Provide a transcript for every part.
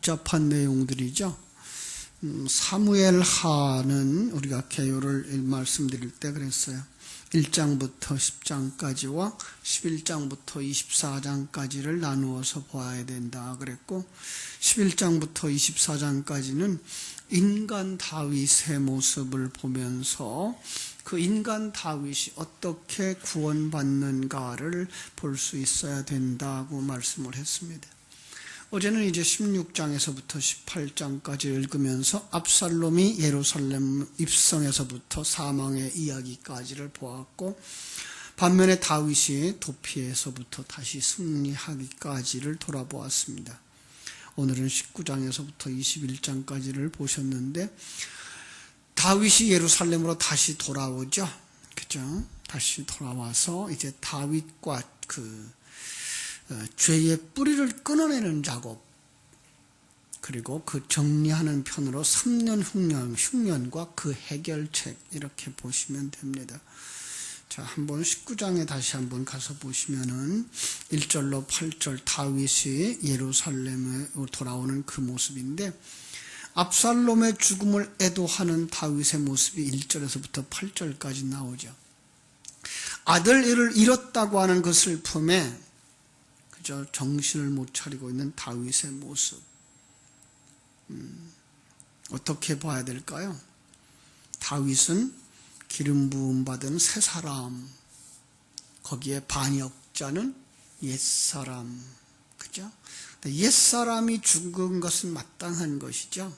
복잡한 내용들이죠. 음, 사무엘 하는 우리가 개요를 말씀드릴 때 그랬어요. 1장부터 10장까지와 11장부터 24장까지를 나누어서 보아야 된다 그랬고 11장부터 24장까지는 인간 다윗의 모습을 보면서 그 인간 다윗이 어떻게 구원받는가를 볼 수 있어야 된다고 말씀을 했습니다. 어제는 이제 16장에서부터 18장까지 읽으면서 압살롬이 예루살렘 입성에서부터 사망의 이야기까지를 보았고 반면에 다윗이 도피에서부터 다시 승리하기까지를 돌아보았습니다. 오늘은 19장에서부터 21장까지를 보셨는데 다윗이 예루살렘으로 다시 돌아오죠. 그죠? 다시 돌아와서 이제 다윗과 그 어, 죄의 뿌리를 끊어내는 작업 그리고 그 정리하는 편으로 3년 흉년, 흉년과 그 해결책 이렇게 보시면 됩니다. 자, 한번 19장에 다시 한번 가서 보시면은 1절로 8절 다윗이 예루살렘에 돌아오는 그 모습인데 압살롬의 죽음을 애도하는 다윗의 모습이 1절에서부터 8절까지 나오죠. 아들을 잃었다고 하는 그 슬픔에 그저 정신을 못 차리고 있는 다윗의 모습. 음, 어떻게 봐야 될까요? 다윗은 기름 부음 받은 새 사람, 거기에 반역자는 옛 사람, 그죠? 옛 사람이 죽은 것은 마땅한 것이죠.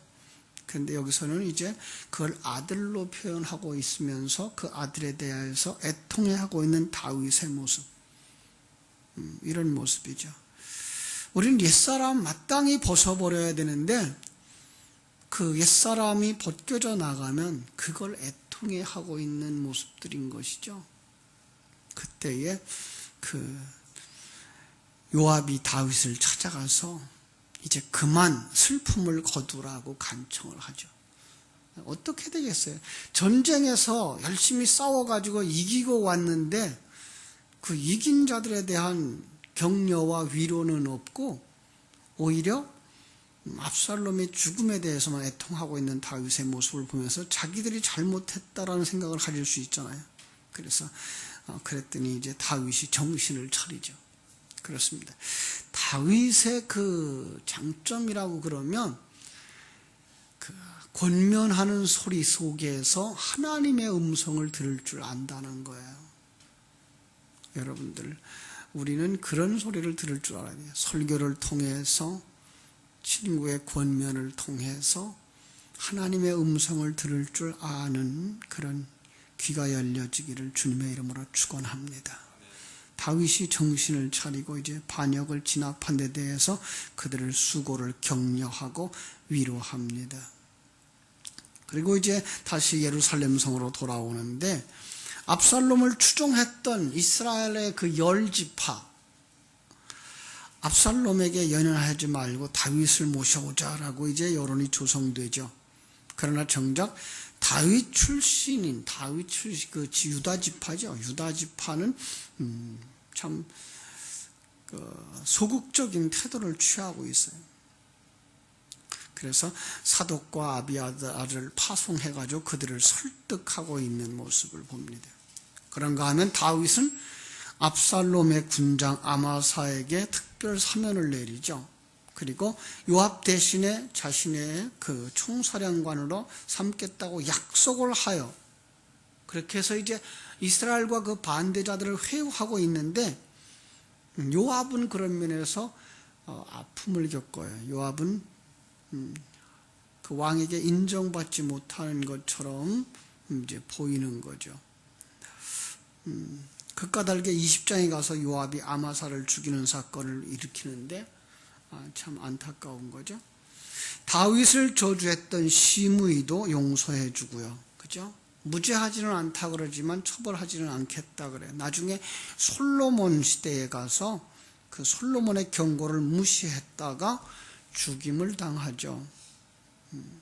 그런데 여기서는 이제 그걸 아들로 표현하고 있으면서 그 아들에 대해서 애통해하고 있는 다윗의 모습. 음, 이런 모습이죠. 우리는 옛사람 마땅히 벗어버려야 되는데 그 옛사람이 벗겨져 나가면 그걸 애통해 하고 있는 모습들인 것이죠. 그때에 그 요압이 다윗을 찾아가서 이제 그만 슬픔을 거두라고 간청을 하죠. 어떻게 되겠어요? 전쟁에서 열심히 싸워가지고 이기고 왔는데 그 이긴 자들에 대한 격려와 위로는 없고 오히려 압살롬의 죽음에 대해서만 애통하고 있는 다윗의 모습을 보면서 자기들이 잘못했다라는 생각을 가질 수 있잖아요. 그래서 어, 그랬더니 이제 다윗이 정신을 차리죠. 그렇습니다. 다윗의 그 장점이라고 그러면 그 권면하는 소리 속에서 하나님의 음성을 들을 줄 안다는 거예요. 여러분들, 우리는 그런 소리를 들을 줄 알아야 돼요. 설교를 통해서, 친구의 권면을 통해서 하나님의 음성을 들을 줄 아는 그런 귀가 열려지기를 주님의 이름으로 축원합니다. 다윗이 정신을 차리고 이제 반역을 진압한 데 대해서 그들을 수고를 격려하고 위로합니다. 그리고 이제 다시 예루살렘 성으로 돌아오는데 압살롬을 추종했던 이스라엘의 그 열 지파 압살롬에게 연연하지 말고 다윗을 모셔오자라고 이제 여론이 조성되죠. 그러나 정작 다윗 출신인 다윗 출신 그 유다 지파죠. 유다 지파는 음, 참 그 소극적인 태도를 취하고 있어요. 그래서 사독과 아비아들을 파송해가지고 그들을 설득하고 있는 모습을 봅니다. 그런가 하면 다윗은 압살롬의 군장 아마사에게 특별 사면을 내리죠. 그리고 요압 대신에 자신의 그 총사령관으로 삼겠다고 약속을 하여 그렇게 해서 이제 이스라엘과 그 반대자들을 회유하고 있는데 요압은 그런 면에서 어, 아픔을 겪어요. 요압은 음, 그 왕에게 인정받지 못하는 것처럼 이제 보이는 거죠. 음, 그 까닭에 20장에 가서 요압이 아마사를 죽이는 사건을 일으키는데 아, 참 안타까운 거죠. 다윗을 저주했던 시므이도 용서해 주고요. 그죠? 무죄하지는 않다 그러지만 처벌하지는 않겠다 그래. 나중에 솔로몬 시대에 가서 그 솔로몬의 경고를 무시했다가 죽임을 당하죠. 음.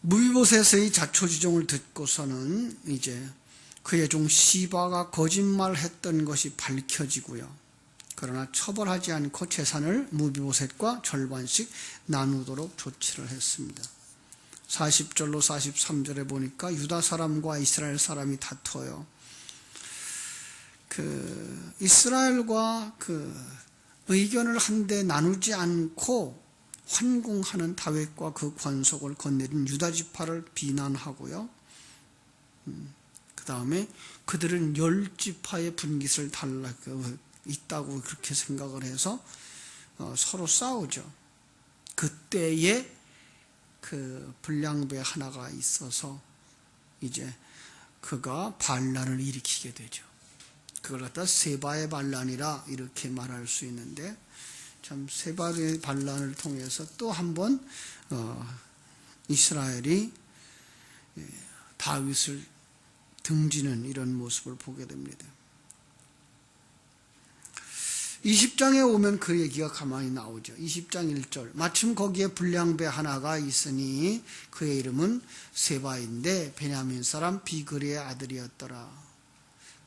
무비보셋의 자초지종을 듣고서는 이제 그의 종 시바가 거짓말했던 것이 밝혀지고요. 그러나 처벌하지 않고 재산을 무비보셋과 절반씩 나누도록 조치를 했습니다. 40절로 43절에 보니까 유다 사람과 이스라엘 사람이 다투어요. 그 이스라엘과 그 의견을 한데 나누지 않고 환궁하는 다윗과 그 권속을 건네린 유다 지파를 비난하고요. 음, 그 다음에 그들은 열 지파의 분깃을 달라 그, 있다고 그렇게 생각을 해서 어, 서로 싸우죠. 그때에 그 불량배 하나가 있어서 이제 그가 반란을 일으키게 되죠. 그걸 갖다 세바의 반란이라 이렇게 말할 수 있는데 참 세바의 반란을 통해서 또 한번 어, 이스라엘이 예, 다윗을 등지는 이런 모습을 보게 됩니다. 20장에 오면 그 얘기가 가만히 나오죠. 20장 1절. 마침 거기에 불량배 하나가 있으니 그의 이름은 세바인데 베냐민 사람 비그리의 아들이었더라.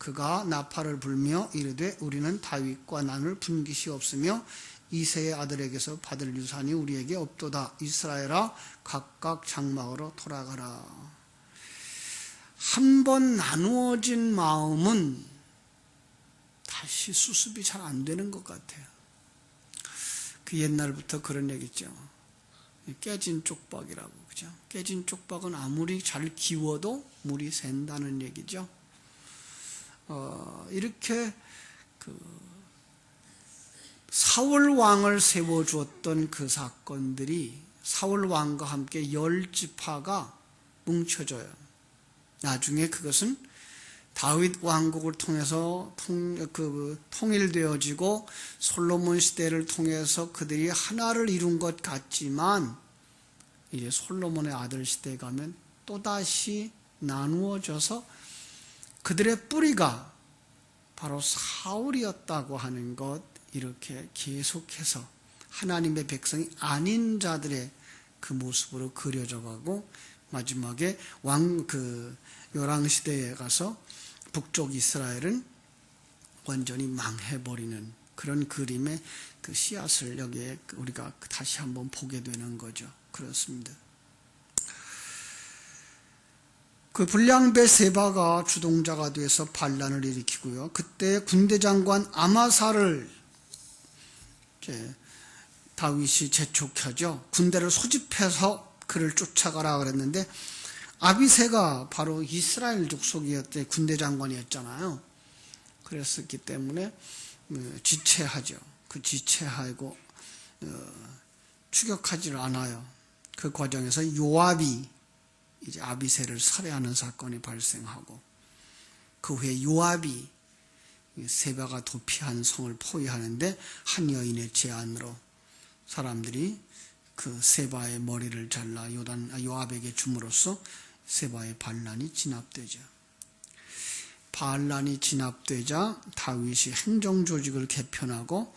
그가 나팔을 불며 이르되 우리는 다윗과 나눌 분깃이 없으며 이세의 아들에게서 받을 유산이 우리에게 없도다. 이스라엘아 각각 장막으로 돌아가라. 한 번 나누어진 마음은 다시 수습이 잘 안 되는 것 같아요. 그 옛날부터 그런 얘기 있죠. 깨진 쪽박이라고, 그죠? 깨진 쪽박은 아무리 잘 기워도 물이 샌다는 얘기죠. 어, 이렇게 그 사울 왕을 세워 주었던 그 사건들이 사울 왕과 함께 열 지파가 뭉쳐져요. 나중에 그것은 다윗 왕국을 통해서 통, 그, 통일되어지고 솔로몬 시대를 통해서 그들이 하나를 이룬 것 같지만 이제 솔로몬의 아들 시대에 가면 또다시 나누어져서 그들의 뿌리가 바로 사울이었다고 하는 것 이렇게 계속해서 하나님의 백성이 아닌 자들의 그 모습으로 그려져 가고 마지막에 왕 그 요랑 시대에 가서 북쪽 이스라엘은 완전히 망해 버리는 그런 그림의 그 씨앗을 여기에 우리가 다시 한번 보게 되는 거죠. 그렇습니다. 그 불량배 세바가 주동자가 돼서 반란을 일으키고요. 그때 군대 장관 아마사를 다윗이 재촉하죠. 군대를 소집해서 그를 쫓아가라 그랬는데 아비세가 바로 이스라엘 족속이었대 군대 장관이었잖아요. 그랬었기 때문에 어, 지체하죠. 그 지체하고 어, 추격하지를 않아요. 그 과정에서 요압이 이제 아비세를 살해하는 사건이 발생하고 그 후에 요압이 세바가 도피한 성을 포위하는데 한 여인의 제안으로 사람들이 그 세바의 머리를 잘라 요단 아, 요압에게 줌으로써 세바의 반란이 진압되죠. 반란이 진압되자 다윗이 행정 조직을 개편하고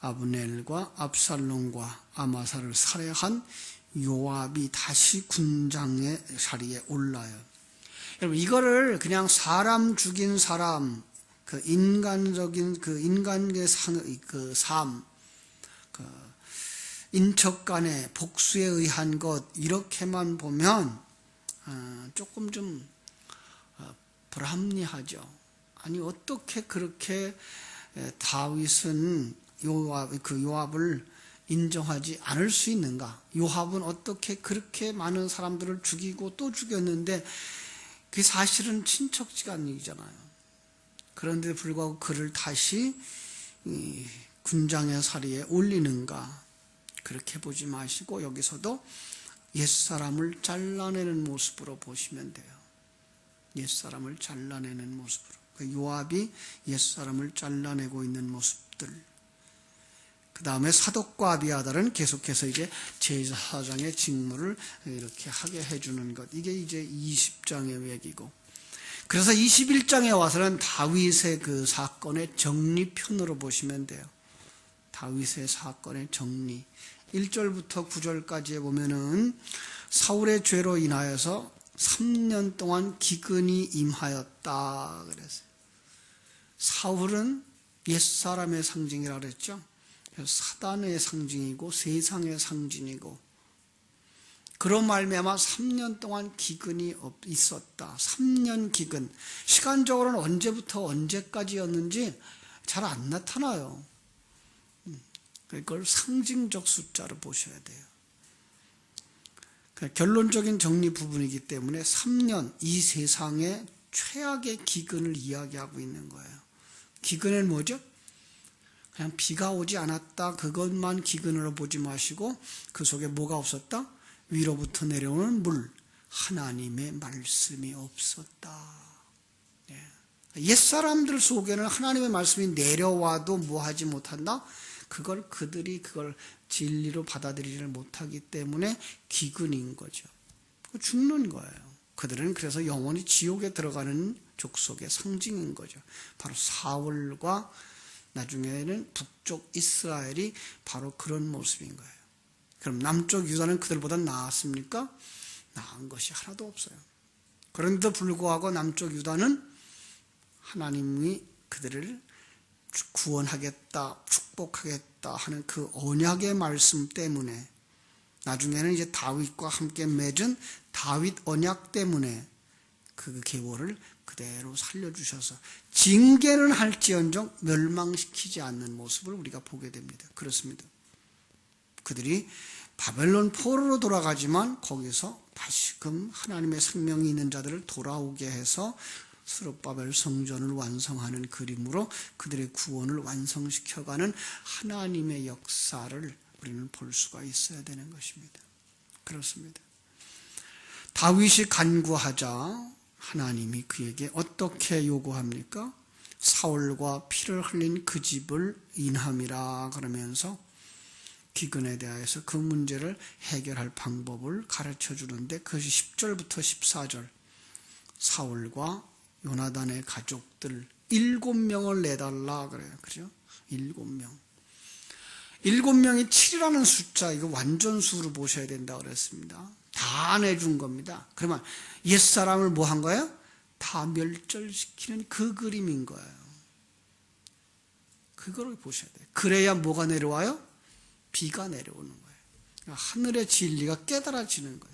아브넬과 압살롬과 아마사를 살해한 요압이 다시 군장의 자리에 올라요. 여러분 이거를 그냥 사람 죽인 사람 그 인간적인 그 인간의 상, 그 삶, 그 인척 간의 복수에 의한 것 이렇게만 보면 어, 조금 좀 어, 불합리하죠. 아니 어떻게 그렇게 다윗은 요압 그 요압을 인정하지 않을 수 있는가? 요압은 어떻게 그렇게 많은 사람들을 죽이고 또 죽였는데 그 사실은 친척지간 얘기잖아요. 그런데 불구하고 그를 다시 군장의 사리에 올리는가? 그렇게 보지 마시고 여기서도 옛사람을 잘라내는 모습으로 보시면 돼요. 옛사람을 잘라내는 모습으로. 그 요압이 옛사람을 잘라내고 있는 모습들. 그 다음에 사독과 아비아달은 계속해서 이제 제사장의 직무를 이렇게 하게 해주는 것. 이게 이제 20장의 얘기고. 그래서 21장에 와서는 다윗의 그 사건의 정리편으로 보시면 돼요. 다윗의 사건의 정리. 1절부터 9절까지에 보면은 사울의 죄로 인하여서 3년 동안 기근이 임하였다 그랬어요. 사울은 옛사람의 상징이라 그랬죠. 사단의 상징이고 세상의 상징이고 그런 말미암아 3년 동안 기근이 있었다. 3년 기근. 시간적으로는 언제부터 언제까지였는지 잘 안 나타나요. 음, 그걸 상징적 숫자로 보셔야 돼요. 그러니까 결론적인 정리 부분이기 때문에 3년 이 세상의 최악의 기근을 이야기하고 있는 거예요. 기근은 뭐죠? 그냥 비가 오지 않았다. 그것만 기근으로 보지 마시고 그 속에 뭐가 없었다? 위로부터 내려오는 물, 하나님의 말씀이 없었다. 예. 옛 사람들 속에는 하나님의 말씀이 내려와도 뭐 하지 못한다? 그걸 그들이 그걸 진리로 받아들이지를 못하기 때문에 기근인 거죠. 죽는 거예요. 그들은 그래서 영원히 지옥에 들어가는 족속의 상징인 거죠. 바로 사울과 나중에는 북쪽 이스라엘이 바로 그런 모습인 거예요. 그럼 남쪽 유다는 그들보다 나았습니까? 나은 것이 하나도 없어요. 그런데도 불구하고 남쪽 유다는 하나님이 그들을 구원하겠다, 축복하겠다 하는 그 언약의 말씀 때문에 나중에는 이제 다윗과 함께 맺은 다윗 언약 때문에 그 계보를 그대로 살려주셔서 징계는 할지언정 멸망시키지 않는 모습을 우리가 보게 됩니다. 그렇습니다. 그들이 바벨론 포로로 돌아가지만 거기서 다시금 하나님의 생명이 있는 자들을 돌아오게 해서 스룹바벨 성전을 완성하는 그림으로 그들의 구원을 완성시켜가는 하나님의 역사를 우리는 볼 수가 있어야 되는 것입니다. 그렇습니다. 다윗이 간구하자 하나님이 그에게 어떻게 요구합니까? 사울과 피를 흘린 그 집을 인함이라 그러면서 기근에 대하여서 그 문제를 해결할 방법을 가르쳐 주는데 그것이 10절부터 14절 사울과 요나단의 가족들 일곱 명을 내달라 그래요. 그죠? 일곱 명. 일곱 명이 7이라는 숫자, 이거 완전수로 보셔야 된다 그랬습니다. 다 내준 겁니다. 그러면 옛사람을 뭐 한 거예요? 다 멸절시키는 그 그림인 거예요. 그거를 보셔야 돼요. 그래야 뭐가 내려와요? 비가 내려오는 거예요. 하늘의 진리가 깨달아지는 거예요.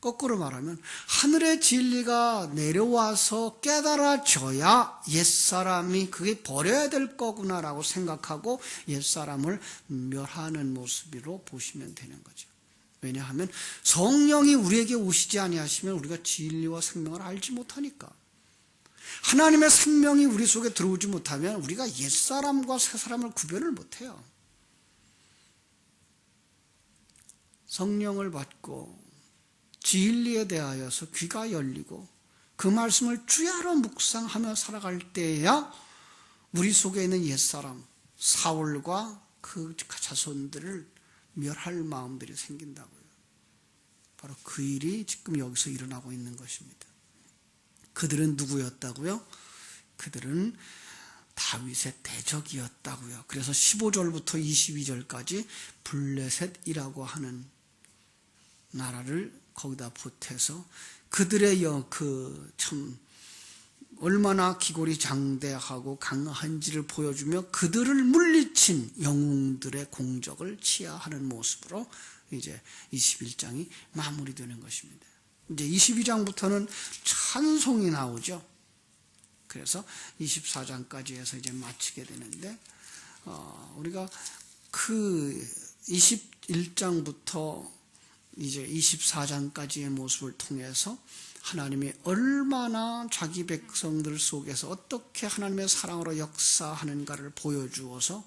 거꾸로 말하면 하늘의 진리가 내려와서 깨달아져야 옛사람이 그게 버려야 될 거구나라고 생각하고 옛사람을 멸하는 모습으로 보시면 되는 거죠. 왜냐하면 성령이 우리에게 오시지 아니하시면 우리가 진리와 생명을 알지 못하니까. 하나님의 생명이 우리 속에 들어오지 못하면 우리가 옛사람과 새사람을 구별을 못해요. 성령을 받고 진리에 대하여서 귀가 열리고 그 말씀을 주야로 묵상하며 살아갈 때야 우리 속에 있는 옛사람 사울과 그 자손들을 멸할 마음들이 생긴다고요. 바로 그 일이 지금 여기서 일어나고 있는 것입니다. 그들은 누구였다고요? 그들은 다윗의 대적이었다고요. 그래서 15절부터 22절까지 블레셋이라고 하는 나라를 거기다 보태서 그들의 그참 얼마나 기골이 장대하고 강한지를 보여주며 그들을 물리친 영웅들의 공적을 치하하는 모습으로 이제 21장이 마무리되는 것입니다. 이제 22장부터는 찬송이 나오죠. 그래서 24장까지 해서 이제 마치게 되는데 어, 우리가 그 21장부터 이제 24장까지의 모습을 통해서 하나님이 얼마나 자기 백성들 속에서 어떻게 하나님의 사랑으로 역사하는가를 보여주어서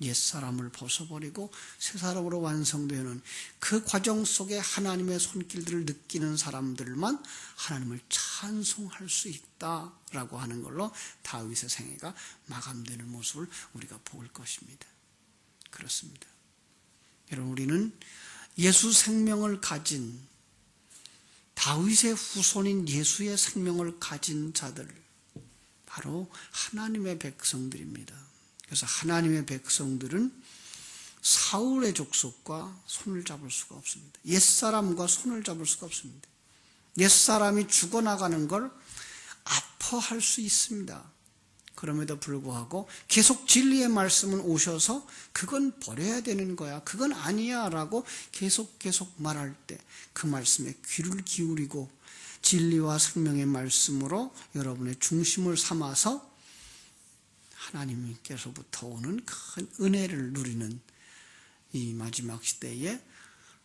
옛사람을 벗어버리고 새사람으로 완성되는 그 과정 속에 하나님의 손길들을 느끼는 사람들만 하나님을 찬송할 수 있다라고 하는 걸로 다윗의 생애가 마감되는 모습을 우리가 볼 것입니다. 그렇습니다. 여러분 우리는 예수 생명을 가진 다윗의 후손인 예수의 생명을 가진 자들 바로 하나님의 백성들입니다. 그래서 하나님의 백성들은 사울의 족속과 손을 잡을 수가 없습니다. 옛사람과 손을 잡을 수가 없습니다. 옛사람이 죽어나가는 걸 아파할 수 있습니다. 그럼에도 불구하고 계속 진리의 말씀은 오셔서 그건 버려야 되는 거야. 그건 아니야. 라고 계속 계속 말할 때 그 말씀에 귀를 기울이고 진리와 생명의 말씀으로 여러분의 중심을 삼아서 하나님께서부터 오는 큰 은혜를 누리는 이 마지막 시대에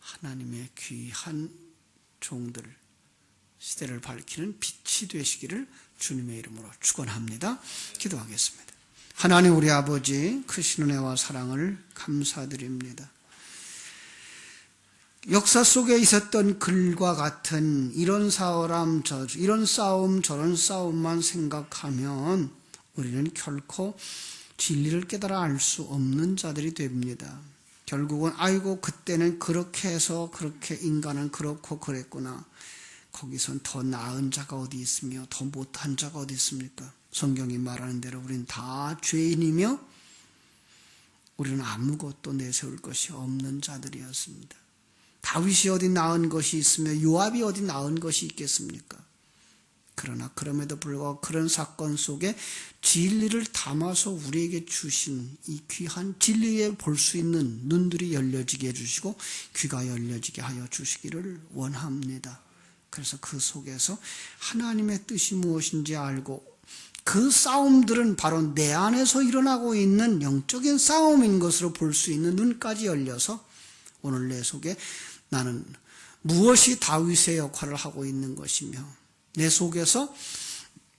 하나님의 귀한 종들 시대를 밝히는 빛이 되시기를 주님의 이름으로 축원합니다. 기도하겠습니다. 하나님 우리 아버지 크신 은혜와 사랑을 감사드립니다. 역사 속에 있었던 글과 같은 이런 사람 저 이런 싸움 저런 싸움만 생각하면 우리는 결코 진리를 깨달아 알 수 없는 자들이 됩니다. 결국은 아이고 그때는 그렇게 해서 그렇게 인간은 그렇고 그랬구나. 거기선 더 나은 자가 어디 있으며 더 못한 자가 어디 있습니까? 성경이 말하는 대로 우리는 다 죄인이며 우리는 아무것도 내세울 것이 없는 자들이었습니다. 다윗이 어디 나은 것이 있으며 요압이 어디 나은 것이 있겠습니까? 그러나 그럼에도 불구하고 그런 사건 속에 진리를 담아서 우리에게 주신 이 귀한 진리에 볼 수 있는 눈들이 열려지게 해주시고 귀가 열려지게 하여 주시기를 원합니다. 그래서 그 속에서 하나님의 뜻이 무엇인지 알고 그 싸움들은 바로 내 안에서 일어나고 있는 영적인 싸움인 것으로 볼 수 있는 눈까지 열려서 오늘 내 속에 나는 무엇이 다윗의 역할을 하고 있는 것이며 내 속에서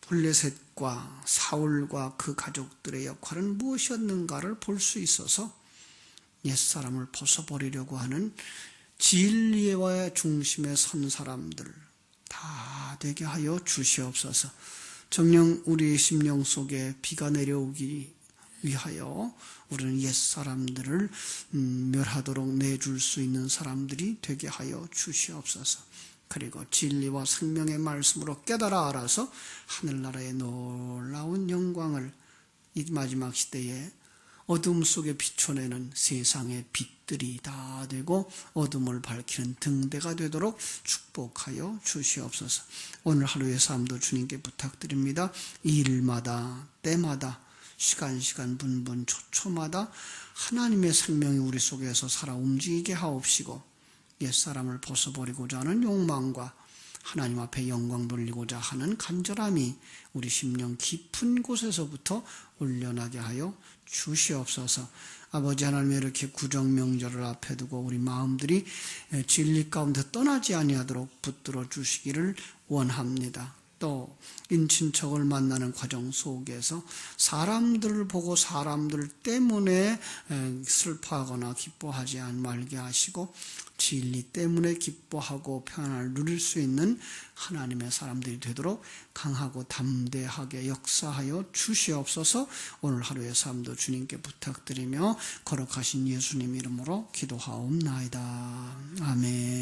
블레셋과 사울과 그 가족들의 역할은 무엇이었는가를 볼 수 있어서 옛사람을 벗어버리려고 하는 진리의 중심에 선 사람들 다 되게 하여 주시옵소서. 정령 우리의 심령 속에 비가 내려오기 위하여 우리는 옛 사람들을 음, 멸하도록 내줄 수 있는 사람들이 되게 하여 주시옵소서. 그리고 진리와 생명의 말씀으로 깨달아 알아서 하늘나라의 놀라운 영광을 이 마지막 시대에 어둠 속에 비춰내는 세상의 빛들이 다 되고 어둠을 밝히는 등대가 되도록 축복하여 주시옵소서. 오늘 하루의 삶도 주님께 부탁드립니다. 일마다 때마다 시간 시간 분분 초초마다 하나님의 생명이 우리 속에서 살아 움직이게 하옵시고 옛사람을 벗어버리고자 하는 욕망과 하나님 앞에 영광 돌리고자 하는 간절함이 우리 심령 깊은 곳에서부터 올려나게 하여 주시옵소서. 아버지 하나님 이렇게 구정 명절을 앞에 두고 우리 마음들이 진리 가운데 떠나지 아니하도록 붙들어 주시기를 원합니다. 또 인친척을 만나는 과정 속에서 사람들을 보고 사람들 때문에 슬퍼하거나 기뻐하지 말게 하시고 진리 때문에 기뻐하고 평안을 누릴 수 있는 하나님의 사람들이 되도록 강하고 담대하게 역사하여 주시옵소서 오늘 하루의 삶도 주님께 부탁드리며 거룩하신 예수님 이름으로 기도하옵나이다. 아멘.